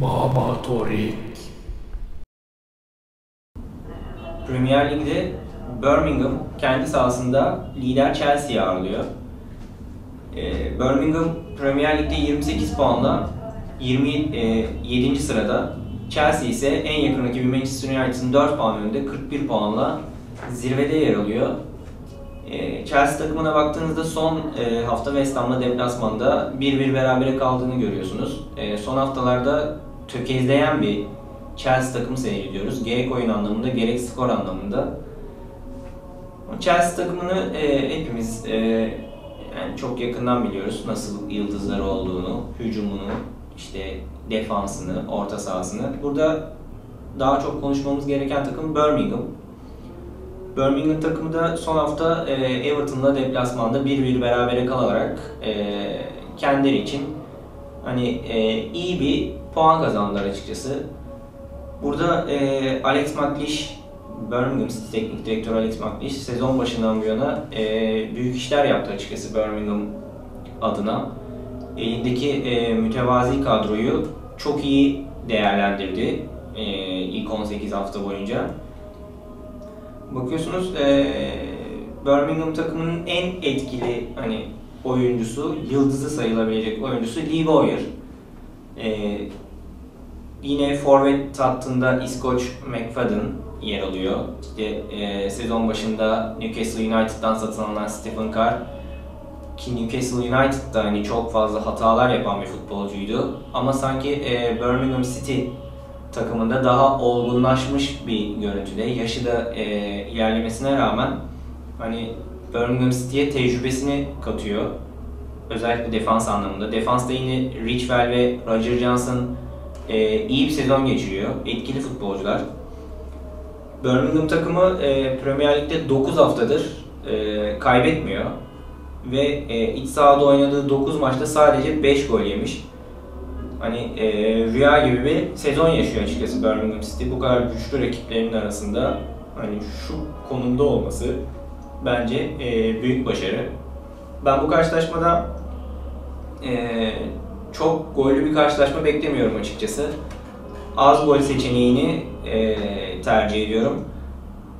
Baba Torik. Premier Lig'de Birmingham kendi sahasında lider Chelsea'yi ağırlıyor. Ee, Birmingham Premier Lig'de 28 puanla 27. sırada. Chelsea ise en yakın rakibi Manchester United'ın 4 puan önünde 41 puanla zirvede yer alıyor. Ee, Chelsea takımına baktığınızda son e, hafta West Ham'la deplasmanda 1-1 berabere kaldığını görüyorsunuz. E, son haftalarda tökezleyen bir Chelsea takımı seyrediyoruz. Gerek oyun anlamında gerek skor anlamında. Chelsea takımını e, hepimiz e, yani çok yakından biliyoruz nasıl yıldızları olduğunu, hücumunu, işte defansını, orta sahasını. Burada daha çok konuşmamız gereken takım Birmingham. Birmingham takımı da son hafta e, Everton'la deplasmanda 1-1 berabere kalarak e, kendileri için hani e, iyi bir puan kazandılar açıkçası. Burada e, Alex McLeish, Birmingham City Teknik Direktörü Alex McLeish sezon başından bu yana e, büyük işler yaptı açıkçası Birmingham adına. Elindeki e, mütevazi kadroyu çok iyi değerlendirdi e, ilk 18 hafta boyunca. Bakıyorsunuz e, Birmingham takımının en etkili hani oyuncusu, yıldızı sayılabilecek oyuncusu Lee Bowyer. E, yine forvet hattında İskoç McFadden yer alıyor. İşte e, sezon başında Newcastle United'dan satın alınan Stephen Carr ki Newcastle United'da hani çok fazla hatalar yapan bir futbolcuydu. Ama sanki e, Birmingham City takımında daha olgunlaşmış bir görüntüde. Yaşı da e, ilerlemesine rağmen hani Birmingham City'ye tecrübesini katıyor. Özellikle defans anlamında. Defansta yine Richwell ve Roger Johnson e, iyi bir sezon geçiriyor. Etkili futbolcular. Birmingham takımı e, Premier Lig'de 9 haftadır e, kaybetmiyor. Ve e, iç sahada oynadığı 9 maçta sadece 5 gol yemiş. Hani e, rüya gibi bir sezon yaşıyor açıkçası Birmingham City. Bu kadar güçlü rakiplerinin arasında hani şu konumda olması bence e, büyük başarı. Ben bu karşılaşmada e, çok gollü bir karşılaşma beklemiyorum açıkçası. Az gol seçeneğini e, tercih ediyorum.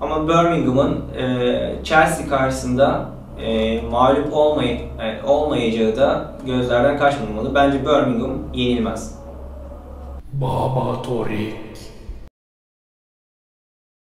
Ama Birmingham'ın e, Chelsea karşısında e, mağlup olmay e, olmayacağı da gözlerden kaçmamalı. Bence Birmingham yenilmez. Baba Torik.